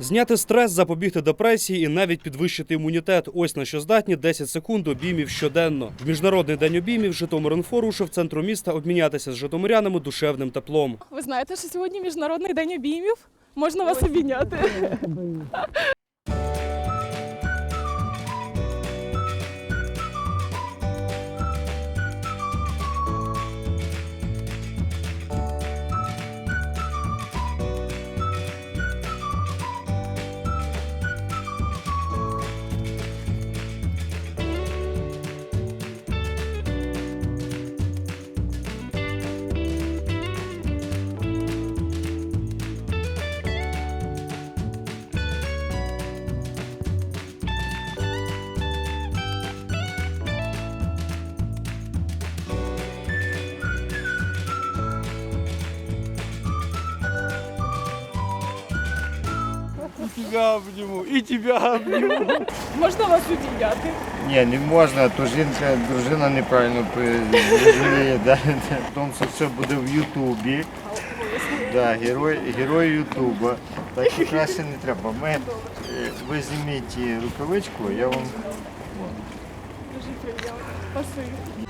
Зняти стрес, запобігти депресії і навіть підвищити імунітет. Ось на що здатні 10 секунд обіймів щоденно. В міжнародний день обіймів Житомир.Інфо рушив центру міста обмінятися з житомирянами душевним теплом. Ви знаєте, що сьогодні міжнародний день обіймів? Можна вас обійняти. Тебя обниму, и тебя обниму. Можна вас обійняти. Ні, не можна, то жінка, дружина неправильно розуміє. Да? Тому що все буде в Ютубі. Да, герой, герой Ютуба. Так що краще не треба. Ми, е, ви зніміть рукавичку, я вам. Дуже приємно. Спасибі.